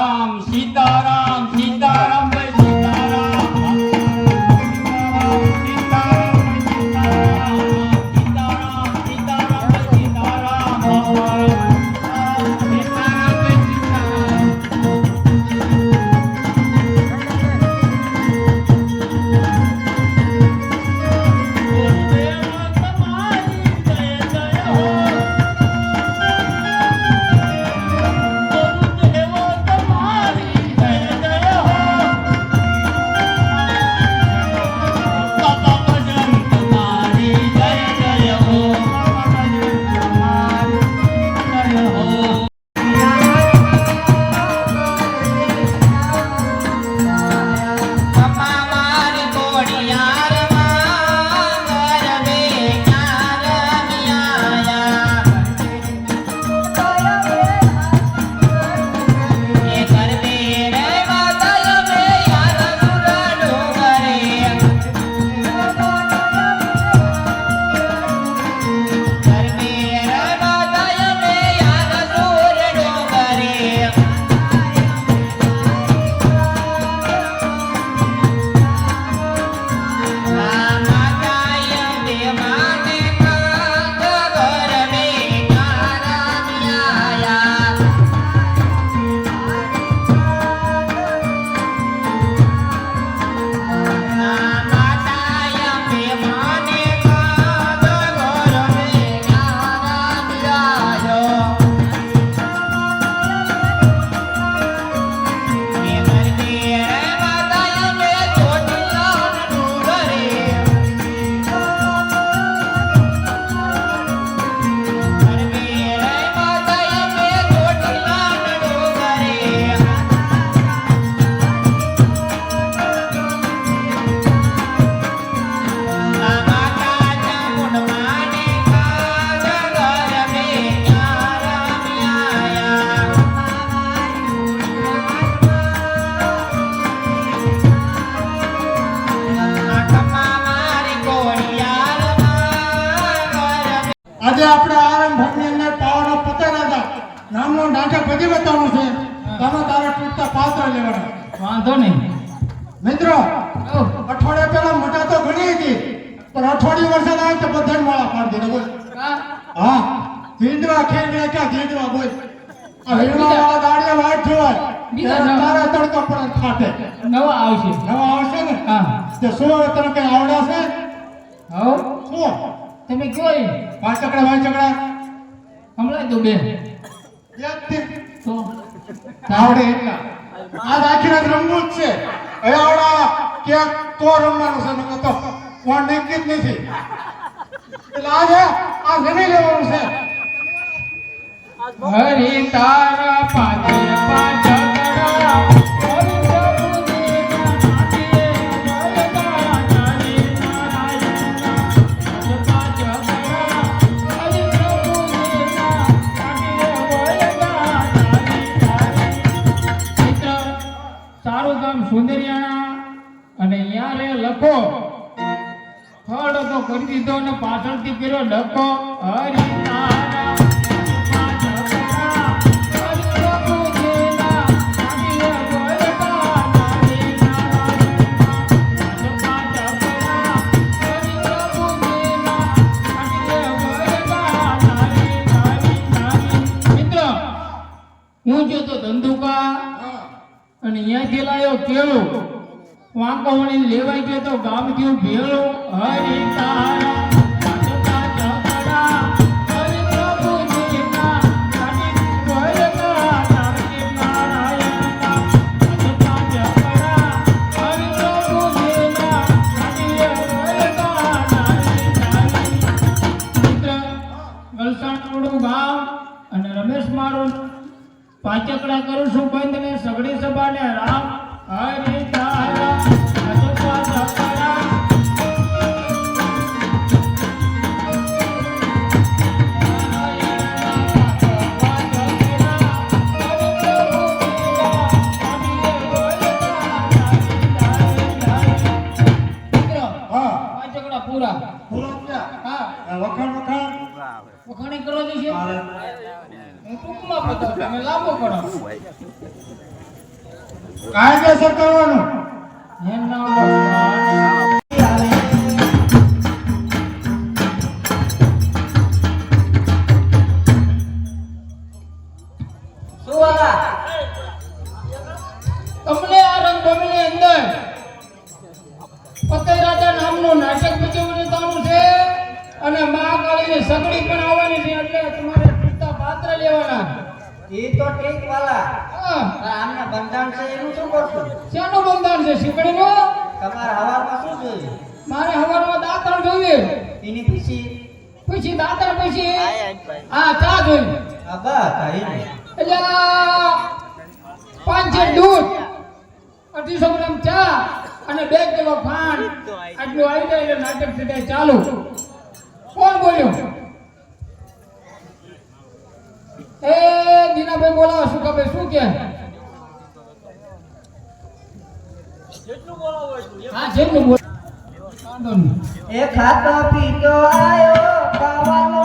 सीताराम આજે આપણે આરંભ ભટની અંદર પાવાનો પતેલા હતા નામનો નાટક પછી બતાવવાનું છે. તમે તારા તૂટતા પાત્ર લેવાના. વાંધો નહીં. મિત્રો અઠવાડિયા પહેલા મજા તો ઘણી હતી પણ અઠવાડિયું વરસાદ આવે તો બધાને માળા પાડી દીધો બોલ. હા. ધીંડવા ખેંડવા ક્યાં ધીંડવા બોલ. આ હીરવા વાળા દાડિયા વાટ જોવાય. તારા તડકો પણ ફાટે નવા આવશે. નવા આવશે ને? હા. તે શું હવે તને કઈ આવડે છે? હા શું તમે એ? પાંચ ચકડા પાંચ ચકડા હમણાં તો બે તો? આવડે એટલા. આજ આખી રાત રમવું જ છે. હવે આવડા ક્યાંક તો રમવાનું છે નકર તો કોણ નક્કી જ નથી. એટલે આજે આ રમી લેવાનું છે. હરી તારા પાદે પાછળ સારું ગામ સુંદરિયાણા અને અહીંયા રે લખો. થડ તો કરી દીધો ને પાછળથી કર્યો ડખો હરિ નાની વાંકવણી નાની ગયો તો ગામ ગામ અને રમેશ તારા પાચકડા કરું છું. વખાણ વખાણ. વખાણી દેશે અરે, હું ટૂંકમાં બતાવું તમે લાંબો કરો. કાયદેસર કરવાનું. એના ભગવાન તમને આ રંગભૂમિની અંદર? પતઈ અને મહાકાળીની સગડી પણ આવવાની છે એટલે તમારે પૂરતા પાત્ર લેવાના. એ તો ઠીક વાલા. આમને બંધાણ છે એનું શું કરશું? શેનું બંધાણ છે શીકડીનું તમારે હવારમાં શું જોઈએ મારે હવારમાં દાંતણ જોઈએ. એની પછી પછી દાંતણ પછી હા ચા જોઈએ. આ બસ એટલે પાંચ છે દૂધ અઢીસો ગ્રામ ચા અને બે કિલો ખાંડ આટલું આવી જાય એટલે નાટક સીધા ચાલુ. કોણ બોલ્યું? એ દીનાભાઈ બોલાવો શું કહે શું કે? હા જેટલું બોલ એ ખાતો પીતો આયો